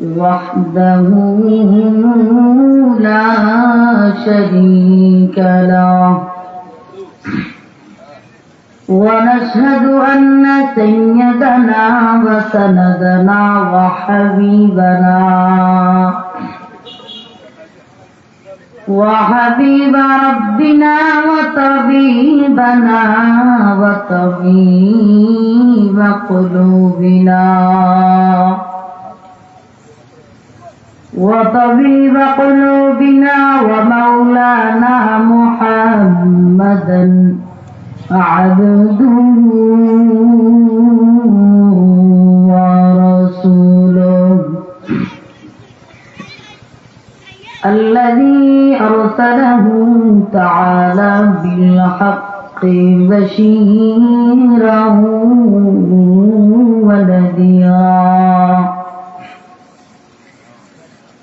وحده لا شريك له. ونشهد أن سيدنا وسندنا وحبيبنا وحبيب ربنا وطبيبنا وطبيب قلوبنا. وطبيب قلوبنا ومولانا محمدا عبده ورسوله. الذي أرسله تعالى بالحق بشيرا ونذيرا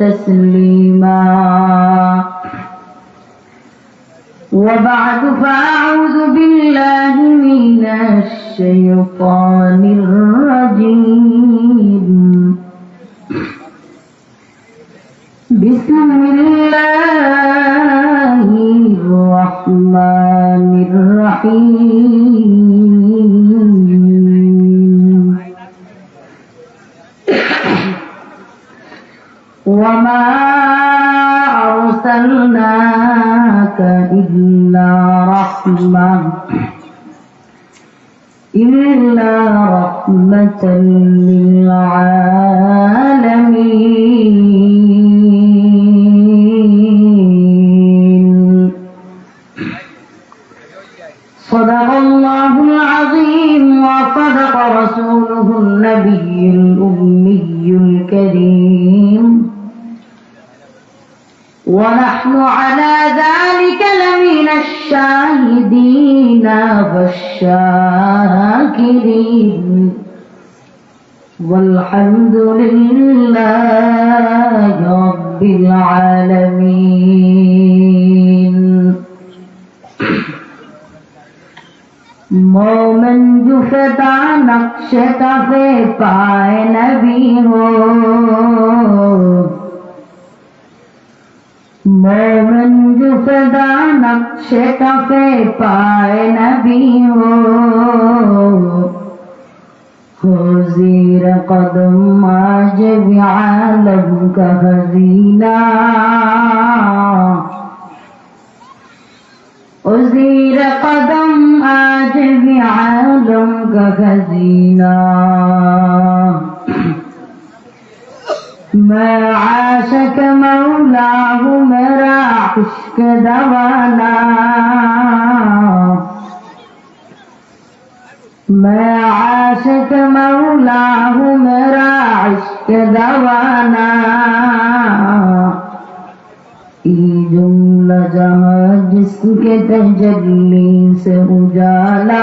تسليما. وبعد فأعوذ بالله من الشيطان الرجيم إلا رحمة. إلا رحمة للعالمين. والحمد لله رب العالمين مومن جو فدا نقش کفے پائے نبی ہو مومن جو فدا نقش کفے پائے نبی ہو فوزير قدم عجب عالم هزينا وزير قدم عجب عالم كهزينا ما عاشك مولاه مرا عشق دوانا. ما عاشت مولاه مرا عشق دوانا ई जुमला जहाँ जिसके तजली से उजाला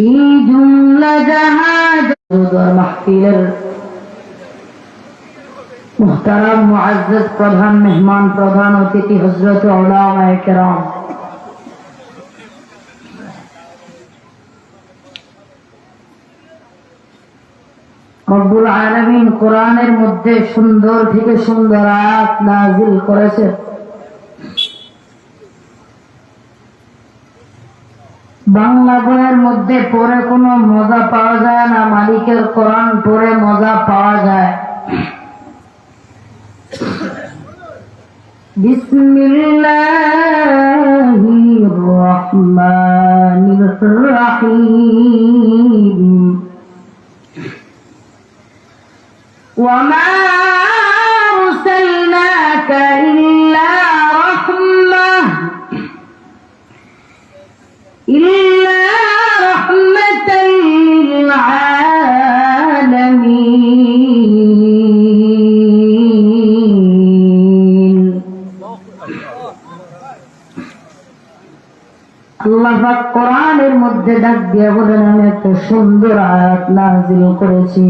ई जुमला जहाँ महफिलर मुहतरम मुआजत प्रधान मेहमान प्रधान अतिथि हजरत औलामा कराम রব্বুল আলমিন কোরআনের মধ্যে সুন্দর থেকে সুন্দর আয়াত নাজিল করেছে। বাংলা বইয়ের মধ্যে পড়ে কোনো মজা পাওয়া যায় না, মালিকের কোরআন পড়ে মজা পাওয়া যায়। বিসমিল্লাহ। দিয়ে বলেন, আমি একটা সুন্দর আয়াত নাজিল করেছি।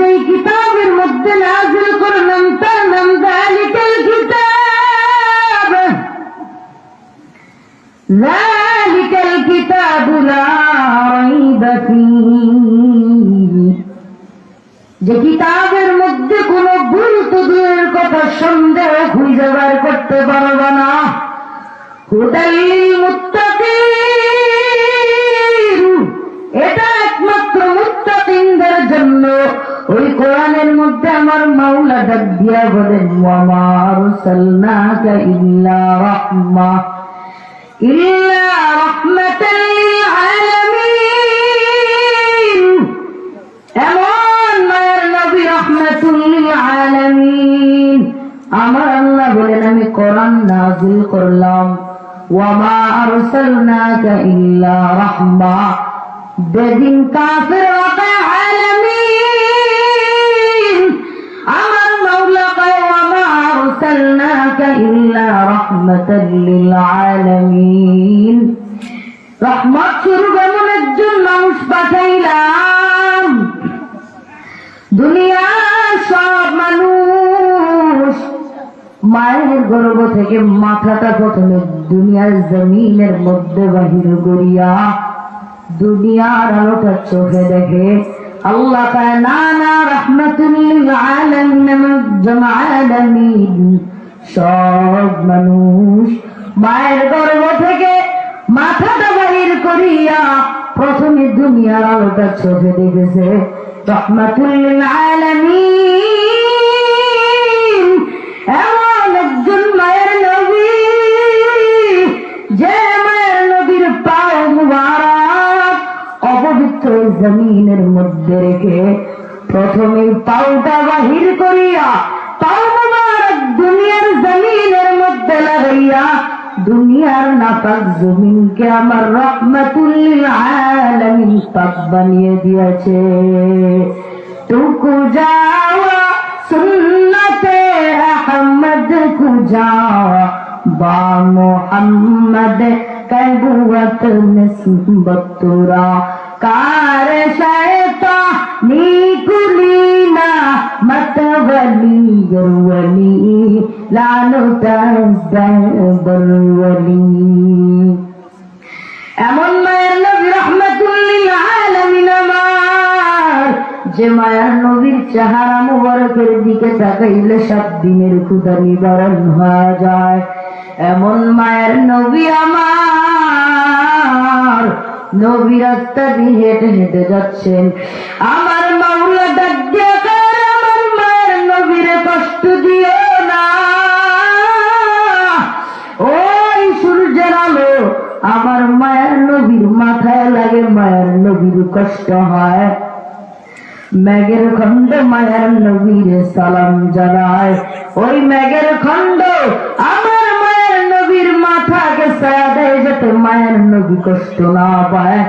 যেই কিতাবের মধ্যে নাজিল করলাম, তার নাম দালিকাল কিতাব। কিতাব যে কিতাবের মধ্যে কোন ভুল তো দূরের কথা সন্দেহ খুঁজে বার করতে পারবে না। হুদাল্লিল ওই কোরআনের মধ্যে আমার মাওলা ডাক দিয়া বলেন ওয়ামা আরসালনাকা ইল্লা রাহমা ইল্লা রাহমাতাল আলামিন। এমন মায়ের নবী রহমাতুল্লিল আলামিন। আমার আল্লাহ বলেন, আমি কোরআন নাজিল করলাম। ওয়ামা আরসালনাকা ইল্লা রাহমা বেদিন কাফির ওয়াকা আলামিন আমার মাওলা কয় ওয়ামা ইল্লা রাহমাতাল লিল আলামিন রহমত স্বরূপ এমন একজন মানুষ পাঠাইলাম। দুনিয়ার সব মানুষ মায়ের গর্ভ থেকে মাথাটা প্রথমে দুনিয়ার জমিনের মধ্যে বাহির করিয়া দুনিয়ার আলোটা চোখে দেখে আল্লাহ তায় না না রহমতুল্লিল আলামিন সব মানুষ মায়ের গর্ভ থেকে মাথাটা বাহির করিয়া প্রথমে দুনিয়ার আলোটা চোখে দেখেছে। রহমাতুল্লিল আকাশ জমিনকে আমার রহমাতুল্লিল আলামিন পাক বানিয়ে দিয়েছে। টুকু যাওয়া, সুন্নতে আহমদ কু যাওয়া, বা মোহাম্মদ কবুয়ত নিসবত তুরা। কার শয়তা নিকুলিনা মত ওলি এমন মায়ের নবী যে মায়ের নবীর চেহারা মুবারকের দিকে তাকাইলে সাত দিনের ক্ষুদা নিবারণ হয়ে যায়। এমন মায়ের নবী আমার নবী রাস্তা হেঁটে হেঁটে যাচ্ছেন। আমার মাওলা কষ্ট ম্যাগের খন্ড মায়ের নবীর সালাম জানায় ওই ম্যাগের খন্ড আমার মায়ের নবীর যাতে মায়ের নবী কষ্ট না পায়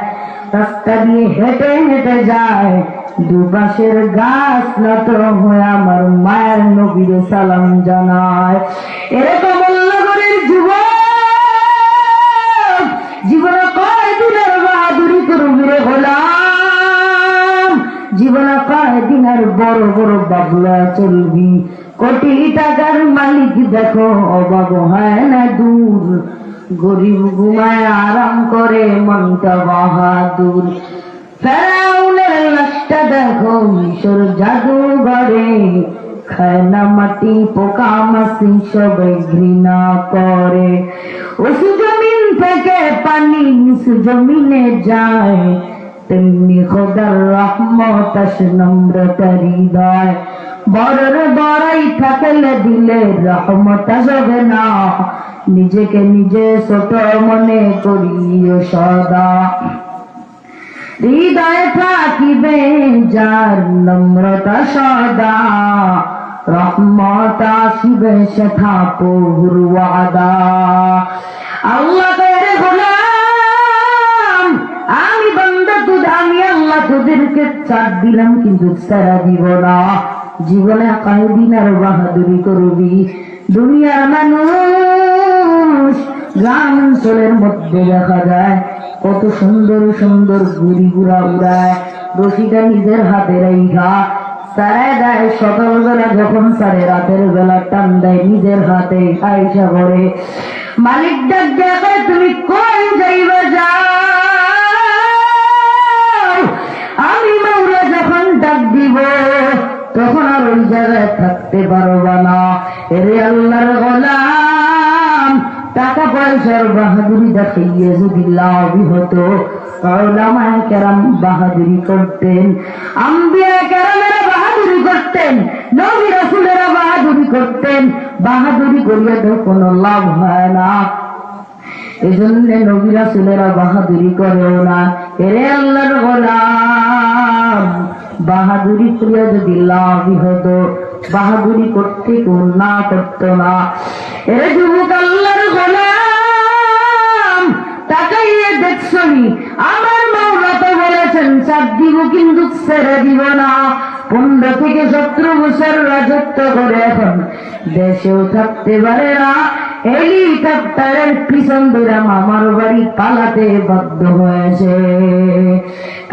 রাস্তা দিয়ে হেঁটে হেঁটে যায় দুপাশের গাছ নত হয়ে আমার মায়ের নবীরে সালাম জানায় এরকম বাবলা চলবি কোটি টাকার মালিক দেখো, অভাব হয় না দূর। গরিব ঘুমায় আরাম করে, মনটা বাহাদুর। ফেরাউনের লাশটা দেখো, মিশর জাদুঘরে। খায় মাটি, পোকা মাসি সবাই ঘৃণা করে। উঁচু জমিন থেকে পানি নিচু জমিনে যায়। তেমনি খোদার রহমত আসে নম্রতা হৃদয় বড়র বড়াই থাকলে দিলে রহমত আসবে না নিজেকে নিজে ছোট মনে করিও সদা হৃদয় থাকিবে যার নম্রতা সদা রহমত আসিবে সেথা ওয়াদা আল্লাহ তোদেরকে ছাড় দিলাম, কিন্তু সারা দিব না। জীবনে কয়েকদিন আর বাহাদুরি করবি। দুনিয়ার মানুষ গ্রাম অঞ্চলের মধ্যে দেখা যায়, কত সুন্দর সুন্দর গুড়ি গুড়া উড়ায়, রশিটা নিজের হাতে রেখা সারায় দেয় সকালবেলা যখন সারে, রাতের বেলা টান দেয় নিজের হাতে আইসা করে মালিক ডাক দেখায় তুমি কোন যাইবা যাও তখন আর ওই জায়গায় থাকতে পারবা না। এরে আল্লাহর গোলাম, টাকা পয়সার বাহাদুরি দেখাইয়ে যদি লাভই হতো, ওলামায়ে কেরাম বাহাদুরি করতেন, আম্বিয়া কেরামেরা বাহাদুরি করতেন, নবী রাসূলেরা বাহাদুরি করতেন, বাহাদুরি করিয়া তো কোনো লাভ হয় না। এই জন্য নবীরা ছেলেরা বাহাদুরি করেও না। এরে আল্লাহর গোলাম বাহাদুরি করিয়া যদি লাভই হতো বাহাদুরি করতে কেউ না করতো না। এরে যুবক আল্লাহর গোলাম, তাকাইয়ে দেখছনি, আমার মাওলা তো বলেছেন চার দিব কিন্তু ছেড়ে দিব না। পনেরো থেকে সতেরো বছর রাজত্ব করে এখন দেশেও থাকতে পারে না। হেলিকপ্টারের পিছন ধরে মামার বাড়ি পালাতে বাধ্য হয়েছে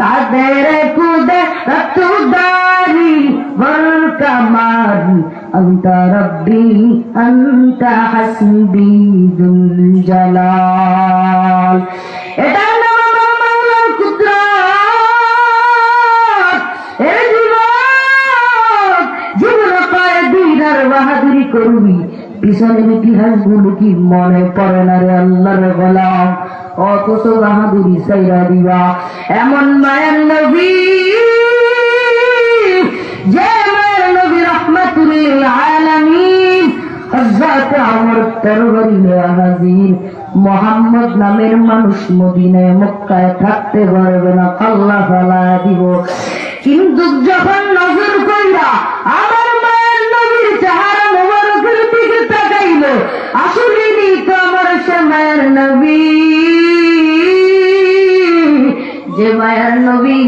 কাদের কুদে রতুদারি বল কামারি أنت ربي أنت حسبي ذو الجلال এটার নাম আমার মাওলার কুদরত এ যুবক জীবন পায় দিনার বাহাদুরি করবি পিছনের ইতিহাসগুলো কি মনে পড়ে না রে আল্লাহর গোলাম? অথচ বাহাদুরি সাইরা দিবা। এমন মায়ের নবী, যে মায়ের নবী রহমাতুল্লিল আলামিন হযরত আমর তরবারি হাজির। মোহাম্মদ নামের মানুষ মদিনায়, মক্কায় থাকতে পারবে না, আল্লাহ ফালা দিব। কিন্তু যখন নজর কইরা আমার মায়ের নবীর চেহারা আসলে তো আমার সে মায়ের নবী। যে নবী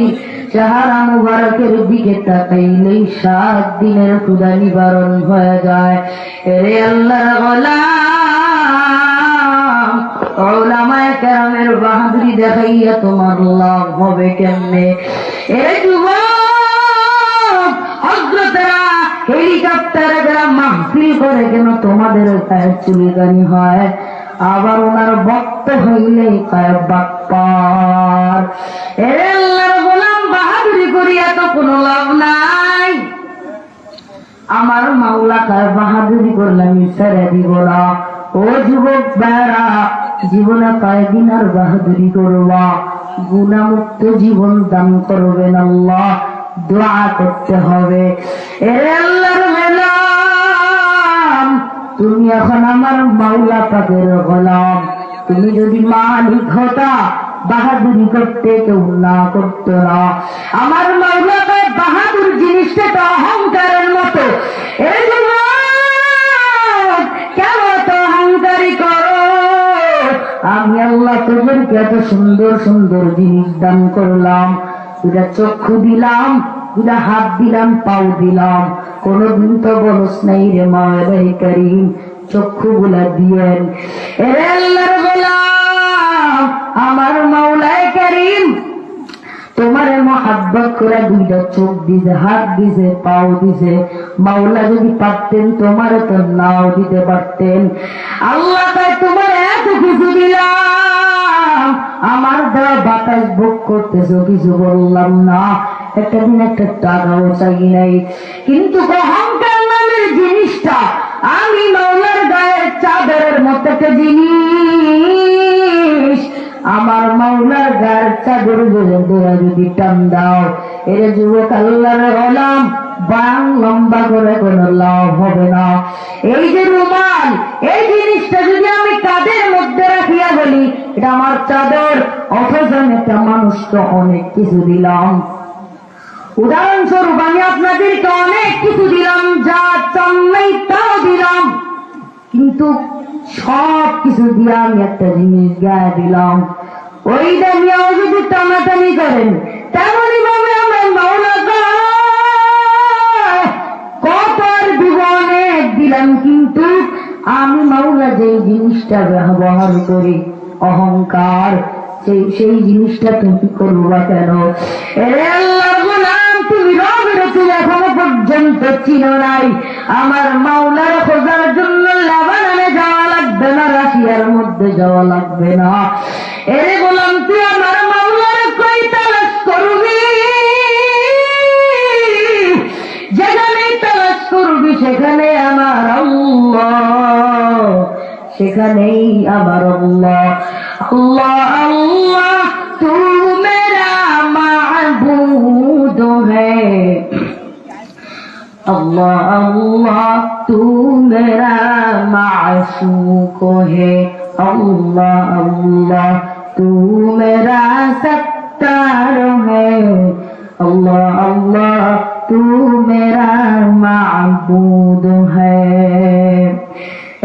চেহারা মুবারকের দিকে তাকাইলেই সাত দিনের ক্ষুদা নিবারণ হয়ে যায়। এরে আল্লাহ ওলামায়ে কেরামের বাহাদুরি দেখাইয়া তোমার লাভ হবে কেমনে? এ মাহফিল করে কেন তোমাদের হয়? আবার ওনার হইলে বাপ্পার গোলাম বাহাদুরি কোনো লাভ নাই। আমার মাওলা কার বাহাদুরি করলাম ছেড়ে দিব না। ও যুবক বেড়া জীবনে কয়েকদিন আর বাহাদুরি করবা? গুণামুক্ত জীবন দান করবেন আল্লাহ। দোয়া করতে হবে। তুমি এখন আমার মাওলা পাকের গোলাম। তুমি যদি মালিক হতা, বাহাদুরি করতে কেউ না করতো না। আমার মাওলা বাহাদুর জিনিসটা তো অহংকারের মতো। কেন তো অহংকারী করো? আমি আল্লাহ তো এত সুন্দর সুন্দর জিনিস দান করলাম। দুটা চক্ষু দিলাম দুটা হাত দিলাম, পাও দিলাম। কোনদিন তো বলস নাই রে মাওলাই করিম, চক্ষু গুলা দিয়েন। আমার মাওলাই করিম, তোমার মহাব্বত করে দুইটা চোখ দিছে, হাত দিছে, পাও দিছে। মাওলা যদি পারতেন, তোমার তো নাও দিতে পারতেন। আল্লাহ তাই তোমার এত কিছু দিলাম। আমার দেওয়া বাতাস ভোগ করতেছো, কিছু বললাম না। একটা দিন একটা টাকাও চাই নাই কিন্তু অহংকার নামের জিনিসটা আমি মাওলার গায়ের চাদরের মতো একটা জিনিস। আমার মাওলার গার চাদর দেওয়া যদি টান দাও এর যুবক আল্লাহর হলাম বাং লম্বা করে কোনো লাভ হবে না। এই যে রুমাল, এই জিনিসটা যদি আমি কাদের মধ্যে রাখিয়া বলি, এটা আমার চাদর, অথচ একটা মানুষকে অনেক কিছু দিলাম। উদাহরণস্বরূপ, আমি আপনাদেরকে অনেক কিছু দিলাম, যা চান নাই তাও দিলাম। কিন্তু সব কিছু দিয়ে আমি একটা জিনিস গায়ে দিলাম। ওইটা নিয়েও যদি টানাটানি করেন। তেমনই ভাবে আমরা মাওলা গায়ে কত আর দিব অনেক দিলাম, কিন্তু আমি মাওলা যে জিনিসটা ব্যবহার করি, অহংকার, সেই সেই জিনিসটা তুমি করবা কেন? আল্লাহ রবের এখনও পর্যন্ত চিনো নাই। আমার মাওলার খোঁজার জন্য লেবাননে যাওয়া লাগবে না, রাশিয়ার মধ্যে যাওয়া লাগবে না। এরে গোলাম, তুই আমার মাওলার কই তালাশ করবি? যেখানেই তালাশ করবি, সেখানে আমার সেখানেই আমার আল্লাহ। আল্লাহ আল্লাহ তু अल्लाह अल्लाह तू मेरा मासूक है अल्लाह अल्लाह तू मेरा सत्तार है अल्लाह अल्लाह तू मेरा माबूद है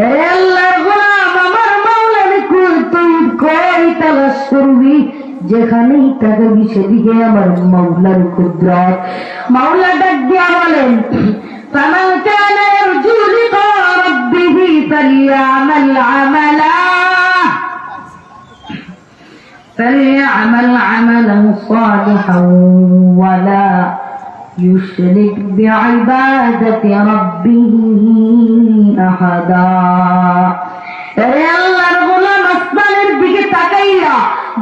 अल्लाह गुलाम अमर मौलन कुल तू कोई तवस्सुर भी যেখানেই তাকাবি সেদিকে আমার মাওলার কুদরত মাওলা ডাক দিয়া বলেন فمن كان يرجو لقاء ربه فليعمل عملا فليعمل عملا صالحا ولا يشرك بعبادة ربه أحدا এরে আল্লাহর গোলাম আসমানের দিকে তাকাইয়া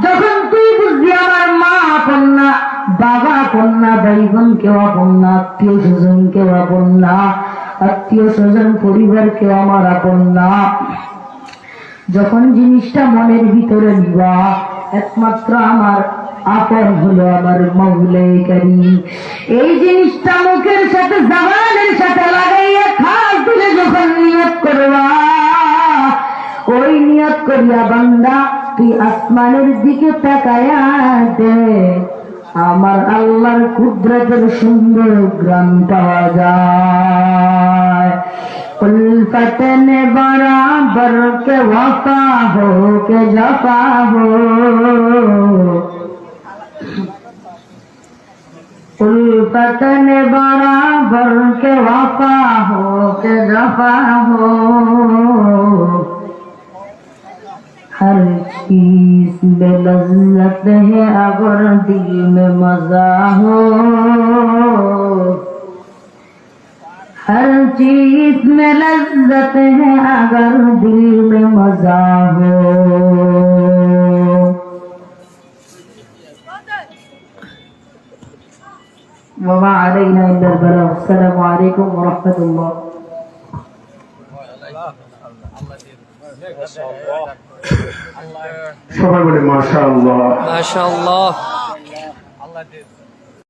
যখন তুই বুঝবি আমার মা আপন না বাবা আপন না ভাই বোন কেউ আপন না, আত্মীয় স্বজন কেউ আপন না, আত্মীয় স্বজন, পরিবার কেউ আমার আপন না। যখন জিনিসটা মনের ভিতরে নিবা, একমাত্র আমার আপন হলো আমার মৌলেকারী এই জিনিসটা মুখের সাথে জবানের সাথে লাগাইয়া খাস দিলে যখন নিয়ত করবা, ওই নিয়ত করিয়া বান্দা তুই আসমানের দিকে তাকায়া দে আমার আল্লাহর কুদরতের সুন্দর গ্রাম পাওয়া যায় उल्फत ने बराबर के वफा हो के जफा हो उल्फत ने बराबर के वफा हो के जफा हो हर تیس میں لذت ہے اگر دل میں مزا ہو۔ ہر چیز میں لذت ہے اگر دل میں مزہ ہو۔ وما علينا إلا البلاغ۔ السلام عليكم ورحمة الله সবাই বলে মাশা আল্লাহ মাশাআল্লাহ আল্লাহ